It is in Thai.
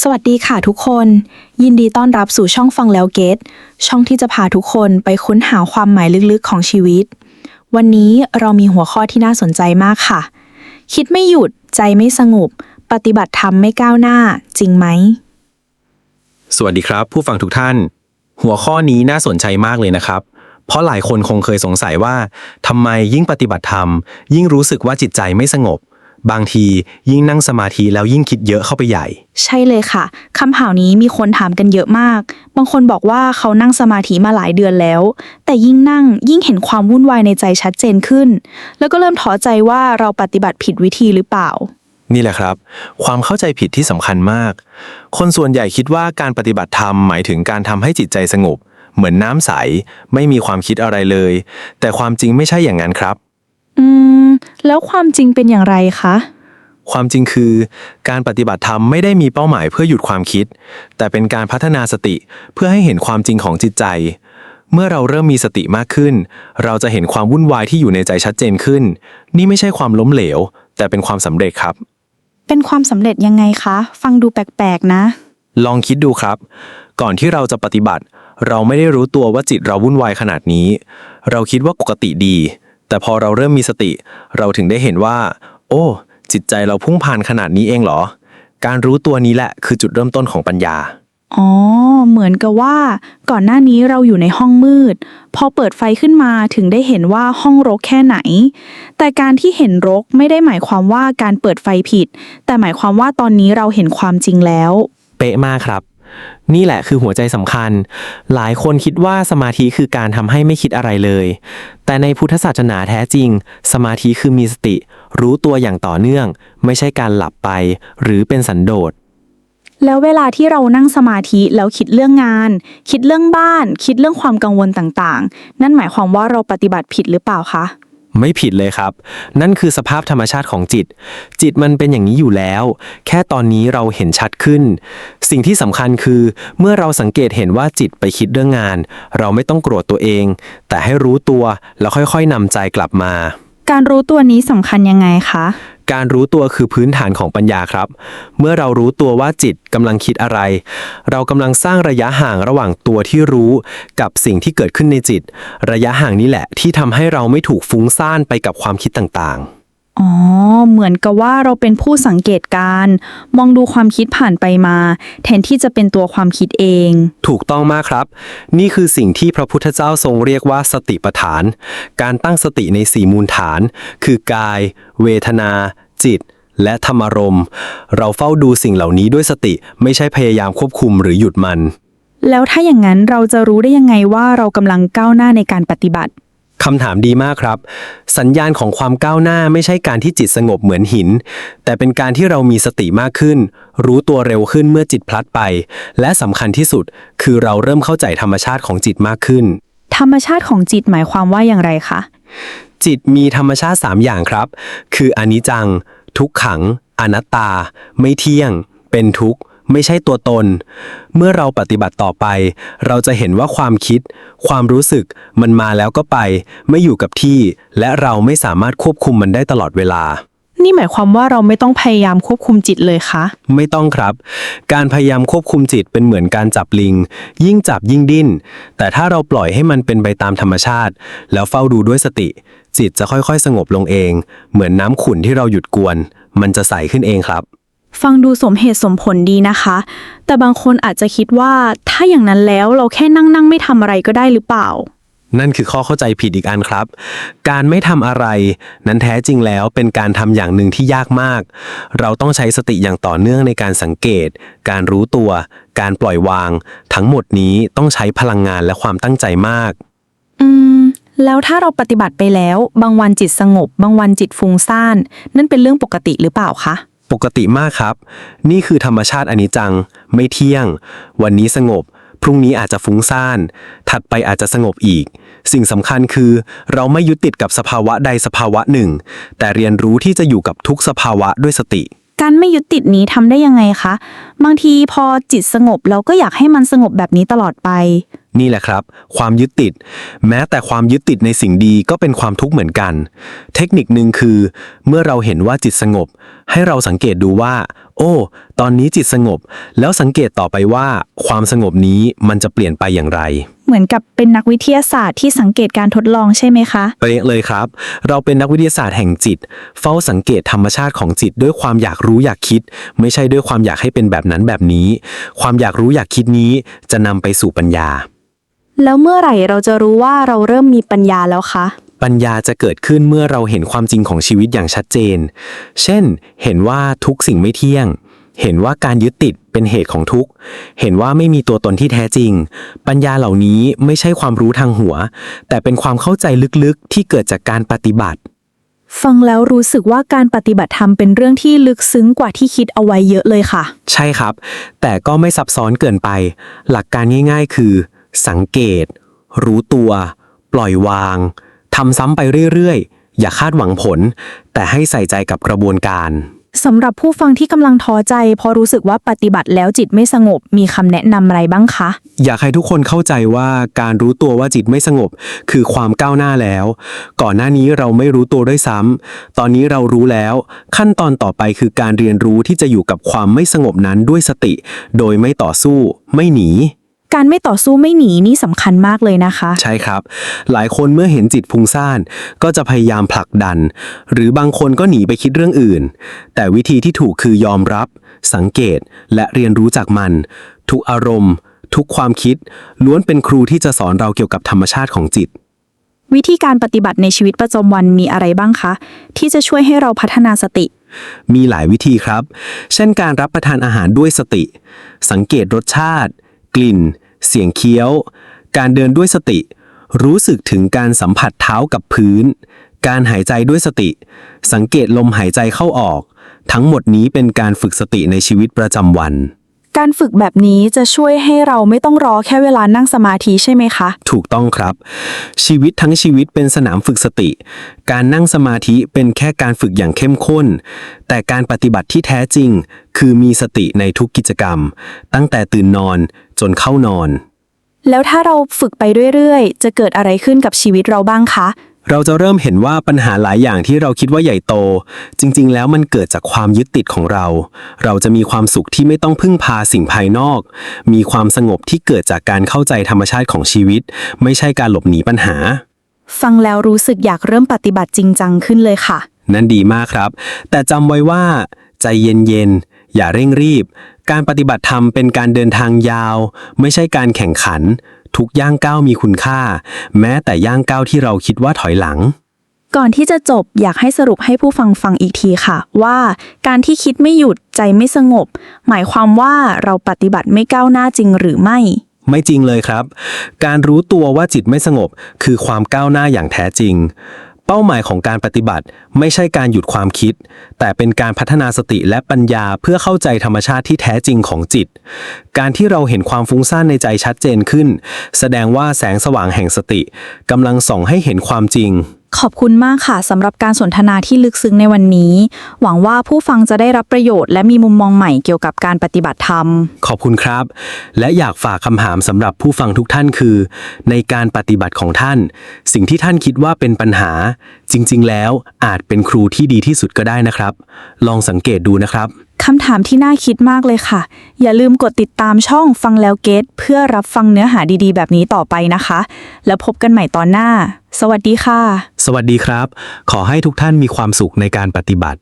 สวัสดีค่ะทุกคน ยินดีต้อนรับสู่ช่องฟังแล้วเกตช่องที่จะพาทุกคนไปค้นหาความหมายลึกๆของชีวิต วันนี้เรามีหัวข้อที่น่าสนใจมากค่ะ คิดไม่หยุดใจไม่สงบ ปฏิบัติธรรมไม่ก้าวหน้า จริงไหม สวัสดีครับ ผู้ฟังทุกท่าน หัวข้อนี้น่าสนใจมากเลยนะครับ เพราะหลายคนคงเคยสงสัยว่าทำไมยิ่งปฏิบัติธรรม ยิ่งรู้สึกว่าจิตใจไม่สงบ บางทียิ่งนั่งสมาธิแล้วยิ่งคิดเยอะเข้าไปใหญ่ ใช่เลยค่ะคำถามนี้มีคนถามกันเยอะมาก บางคนบอกว่าเขานั่งสมาธิมาหลายเดือนแล้ว แต่ยิ่งนั่งยิ่งเห็นความวุ่นวายในใจชัดเจนขึ้น แล้วก็เริ่มท้อใจว่าเราปฏิบัติผิดวิธีหรือเปล่า นี่แหละครับ ความเข้าใจผิดที่สำคัญมาก คนส่วนใหญ่คิดว่าการปฏิบัติธรรมหมายถึงการทำให้จิตใจสงบ เหมือนน้ำใส ไม่มีความคิดอะไรเลย แต่ความจริงไม่ใช่อย่างนั้นครับ อืม แล้วความจริงเป็นอย่างไรคะ ความจริงคือการปฏิบัติธรรมไม่ได้มีเป้าหมายเพื่อหยุดความคิด แต่เป็นการพัฒนาสติเพื่อให้เห็นความจริงของจิตใจ เมื่อเราเริ่มมีสติมากขึ้น เราจะเห็นความวุ่นวายที่อยู่ในใจชัดเจนขึ้น นี่ไม่ใช่ความล้มเหลว แต่เป็นความสำเร็จครับ เป็นความสำเร็จยังไงคะ ฟังดูแปลกๆนะ ลองคิดดูครับ ก่อนที่เราจะปฏิบัติ เราไม่ได้รู้ตัวว่าจิตเราวุ่นวายขนาดนี้ เราคิดว่าปกติดี แต่พอเราเริ่มมีสติ เราถึงได้เห็นว่า โอ้ จิตใจเราพุ่งผ่านขนาดนี้เองเหรอ การรู้ตัวนี้แหละคือจุดเริ่มต้นของปัญญาอ๋อ เหมือนกับว่า ก่อนหน้านี้เราอยู่ในห้องมืด พอเปิดไฟขึ้นมาถึงได้เห็นว่าห้องรกแค่ไหน แต่การที่เห็นรกไม่ได้หมายความว่าการเปิดไฟผิด แต่หมายความว่าตอนนี้เราเห็นความจริงแล้ว เป๊ะมากครับ นี่แหละคือหัวใจสำคัญ หลายคนคิดว่าสมาธิคือการทำให้ไม่คิดอะไรเลย แต่ในพุทธศาสนาแท้จริง สมาธิคือมีสติ รู้ตัวอย่างต่อเนื่อง ไม่ใช่การหลับไป หรือเป็นสันโดษ แล้วเวลาที่เรานั่งสมาธิแล้วคิดเรื่องงาน คิดเรื่องบ้าน คิดเรื่องความกังวลต่างๆ นั่นหมายความว่าเราปฏิบัติผิดหรือเปล่าคะ ไม่ผิดเลยครับ นั่นคือสภาพธรรมชาติของจิต จิตมันเป็นอย่างนี้อยู่แล้ว แค่ตอนนี้เราเห็นชัดขึ้น สิ่งที่สำคัญคือ เมื่อเราสังเกตเห็นว่าจิตไปคิดเรื่องงาน เราไม่ต้องโกรธตัวเอง แต่ให้รู้ตัวแล้วค่อยๆนำใจกลับมา การรู้ตัวนี้สำคัญยังไงคะ การรู้ตัวคือพื้นฐานของปัญญาครับ เมื่อเรารู้ตัวว่าจิตกำลังคิดอะไร เรากำลังสร้างระยะห่างระหว่างตัวที่รู้กับสิ่งที่เกิดขึ้นในจิต ระยะห่างนี้แหละที่ทำให้เราไม่ถูกฟุ้งซ่านไปกับความคิดต่างๆ อ๋อ เหมือนกับว่าเราเป็นผู้สังเกตการณ์มองดูความคิดผ่านไปมา แทนที่จะเป็นตัวความคิดเอง ถูกต้องมากครับ นี่คือสิ่งที่พระพุทธเจ้าทรงเรียกว่าสติปัฏฐาน การตั้งสติในสี่มูลฐาน คือกาย เวทนา จิต และธรรมารมณ์เราเฝ้าดูสิ่งเหล่านี้ด้วยสติไม่ใช่พยายามควบคุมหรือหยุดมัน แล้วถ้าอย่างนั้นเราจะรู้ได้ยังไงว่าเรากำลังก้าวหน้าในการปฏิบัติ คำถามดีมากครับ สัญญาณของความก้าวหน้าไม่ใช่การที่จิตสงบเหมือนหิน แต่เป็นการที่เรามีสติมากขึ้น รู้ตัวเร็วขึ้นเมื่อจิตพลัดไป และสำคัญที่สุด คือเราเริ่มเข้าใจธรรมชาติของจิตมากขึ้น ธรรมชาติของจิตหมายความว่าอย่างไรคะ จิตมีธรรมชาติ 3 อย่างครับ คืออนิจจัง ทุกขัง อนัตตา ไม่เที่ยง เป็นทุกข์ ไม่ใช่ตัวตน เมื่อเราปฏิบัติต่อไป เราจะเห็นว่าความคิด ความรู้สึกมันมาแล้วก็ไป ไม่อยู่กับที่ และเราไม่สามารถควบคุมมันได้ตลอดเวลา นี่หมายความว่าเราไม่ต้องพยายามควบคุมจิตเลยคะ ไม่ต้องครับ การพยายามควบคุมจิตเป็นเหมือนการจับลิง ยิ่งจับยิ่งดิ้น แต่ถ้าเราปล่อยให้มันเป็นไปตามธรรมชาติ แล้วเฝ้าดูด้วยสติ จิตจะค่อยๆ สงบลงเอง เหมือนน้ำขุ่นที่เราหยุดกวน มันจะใสขึ้นเองครับ ฟังดูสมเหตุสมผลดีนะคะ แต่บางคนอาจจะคิดว่าถ้าอย่างนั้นแล้วเราแค่นั่งนั่งๆไม่ทำอะไรก็ได้หรือเปล่า นั่นคือข้อเข้าใจผิดอีกอันครับ การไม่ทำอะไร นั้นแท้จริงแล้วเป็นการทำอย่างหนึ่งที่ยากมาก เราต้องใช้สติอย่างต่อเนื่องในการสังเกต การรู้ตัว การปล่อยวาง ทั้งหมดนี้ต้องใช้พลังงานและความตั้งใจมาก อืม แล้วถ้าเราปฏิบัติไปแล้ว บางวันจิตสงบ บางวันจิตฟุ้งซ่าน นั่นเป็นเรื่องปกติหรือเปล่าคะ ปกติมากครับ นี่คือธรรมชาติอนิจจัง ไม่เที่ยง วันนี้สงบ พรุ่งนี้อาจจะฟุ้งซ่าน ถัดไปอาจจะสงบอีก สิ่งสำคัญคือ เราไม่ยึดติดกับสภาวะใดสภาวะหนึ่ง แต่เรียนรู้ที่จะอยู่กับทุกสภาวะด้วยสติ การไม่ยึดติดนี้ทำได้ยังไงคะ บางทีพอจิตสงบเราก็อยากให้มันสงบแบบนี้ตลอดไป นี่แหละครับ ความยึดติด แม้แต่ความยึดติดในสิ่งดีก็เป็นความทุกข์เหมือนกัน เทคนิคหนึ่งคือ เมื่อเราเห็นว่าจิตสงบ ให้เราสังเกตดูว่าโออ้ ตอนนี้จิตสงบ แล้วสังเกตต่อไปว่า ความสงบนี้มันจะเปลี่ยนไปอย่างไร เหมือนกับเป็นนักวิทยาศาสตร์ที่สังเกตการทดลองใช่ไหมคะเป๊ะเลยครับ เราเป็นนักวิทยาศาสตร์แห่งจิต เฝ้าสังเกตธรรมชาติของจิตด้วยความอยากรู้อยากคิด ไม่ใช่ด้วยความอยากให้เป็นแบบนั้นแบบนี้ ความอยากรู้อยากคิดนี้จะนำไปสู่ปัญญา แล้วเมื่อไหร่เราจะรู้ว่าเราเริ่มมีปัญญาแล้วคะ ปัญญาจะเกิดขึ้นเมื่อเราเห็นความจริงของชีวิตอย่างชัดเจน เช่น เห็นว่าทุกสิ่งไม่เที่ยง เห็นว่าการยึดติดเป็นเหตุของทุกข์ เห็นว่าไม่มีตัวตนที่แท้จริง ปัญญาเหล่านี้ไม่ใช่ความรู้ทางหัว แต่เป็นความเข้าใจลึกๆที่เกิดจากการปฏิบัติ ฟังแล้วรู้สึกว่าการปฏิบัติธรรมเป็นเรื่องที่ลึกซึ้งกว่าที่คิดเอาไว้เยอะเลยค่ะ ใช่ครับ แต่ก็ไม่ซับซ้อนเกินไป หลักการง่าย ๆ คือ สังเกต รู้ตัว ปล่อยวางทำซ้ำไปเรื่อยๆ อย่าคาดหวังผล แต่ให้ใส่ใจกับกระบวนการ สำหรับผู้ฟังที่กำลังท้อใจเพราะรู้สึกว่าปฏิบัติแล้วจิตไม่สงบมีคำแนะนำอะไรบ้างคะ อยากให้ทุกคนเข้าใจว่าการรู้ตัวว่าจิตไม่สงบ คือความก้าวหน้าแล้ว ก่อนหน้านี้เราไม่รู้ตัวด้วยซ้ำตอนนี้เรารู้แล้ว ขั้นตอนต่อไปคือการเรียนรู้ที่จะอยู่กับความไม่สงบนั้นด้วยสติ โดยไม่ต่อสู้ ไม่หนี การไม่ต่อสู้ไม่หนีนี่สำคัญมากเลยนะคะ ใช่ครับ หลายคนเมื่อเห็นจิตพุงซ่านก็จะพยายามผลักดัน หรือบางคนก็หนีไปคิดเรื่องอื่น แต่วิธีที่ถูกคือยอมรับ สังเกตและเรียนรู้จากมัน ทุกอารมณ์ ทุกความคิด ล้วนเป็นครูที่จะสอนเราเกี่ยวกับธรรมชาติของจิต วิธีการปฏิบัติในชีวิตประจำวันมีอะไรบ้างคะ ที่จะช่วยให้เราพัฒนาสติ มีหลายวิธีครับ เช่นการรับประทานอาหารด้วยสติ สังเกตรสชาติ กลิ่น เสียงเคี้ยว การเดินด้วยสติ รู้สึกถึงการสัมผัสเท้ากับพื้น การหายใจด้วยสติ สังเกตลมหายใจเข้าออก ทั้งหมดนี้เป็นการฝึกสติในชีวิตประจำวัน การฝึกแบบนี้จะช่วยให้เราไม่ต้องรอแค่เวลานั่งสมาธิใช่ไหมคะ ถูกต้องครับ ชีวิตทั้งชีวิตเป็นสนามฝึกสติ การนั่งสมาธิเป็นแค่การฝึกอย่างเข้มข้น แต่การปฏิบัติที่แท้จริง คือมีสติในทุกกิจกรรม ตั้งแต่ตื่นนอนจนเข้านอน แล้วถ้าเราฝึกไปเรื่อยๆ จะเกิดอะไรขึ้นกับชีวิตเราบ้างคะ เราจะเริ่มเห็นว่าปัญหาหลายอย่างที่เราคิดว่าใหญ่โต จริง ๆ แล้วมันเกิดจากความยึดติดของเรา เราจะมีความสุขที่ไม่ต้องพึ่งพาสิ่งภายนอก มีความสงบที่เกิดจากการเข้าใจธรรมชาติของชีวิต ไม่ใช่การหลบหนีปัญหา ฟังแล้วรู้สึกอยากเริ่มปฏิบัติจริงจังขึ้นเลยค่ะ นั่นดีมากครับ แต่จำไว้ว่า ใจเย็นๆอย่าเร่งรีบ การปฏิบัติธรรมเป็นการเดินทางยาว ไม่ใช่การแข่งขัน ทุกย่างก้าวมีคุณค่า แม้แต่ย่างก้าวที่เราคิดว่าถอยหลัง ก่อนที่จะจบอยากให้สรุปให้ผู้ฟังฟังอีกทีค่ะ ว่าการที่คิดไม่หยุดใจไม่สงบ หมายความว่าเราปฏิบัติไม่ก้าวหน้าจริงหรือไม่ ไม่จริงเลยครับ การรู้ตัวว่าจิตไม่สงบ คือความก้าวหน้าอย่างแท้จริงเป้าหมายของการปฏิบัติไม่ใช่การหยุดความคิด แต่เป็นการพัฒนาสติและปัญญาเพื่อเข้าใจธรรมชาติที่แท้จริงของจิต การที่เราเห็นความฟุ้งซ่านในใจชัดเจนขึ้น แสดงว่าแสงสว่างแห่งสติกำลังส่องให้เห็นความจริง ขอบคุณมากค่ะสำหรับการสนทนาที่ลึกซึ้งในวันนี้ หวังว่าผู้ฟังจะได้รับประโยชน์และมีมุมมองใหม่เกี่ยวกับการปฏิบัติธรรม ขอบคุณครับ และอยากฝากคำถามสำหรับผู้ฟังทุกท่านคือ ในการปฏิบัติของท่าน สิ่งที่ท่านคิดว่าเป็นปัญหา จริง ๆ แล้วอาจเป็นครูที่ดีที่สุดก็ได้นะครับ ลองสังเกตดูนะครับ คำถามที่น่าคิดมากเลยค่ะ อย่าลืมกดติดตามช่องฟังแล้วเกตเพื่อรับฟังเนื้อหาดีๆ แบบนี้ต่อไปนะคะ แล้วพบกันใหม่ตอนหน้า สวัสดีค่ะ สวัสดีครับ ขอให้ทุกท่านมีความสุขในการปฏิบัติ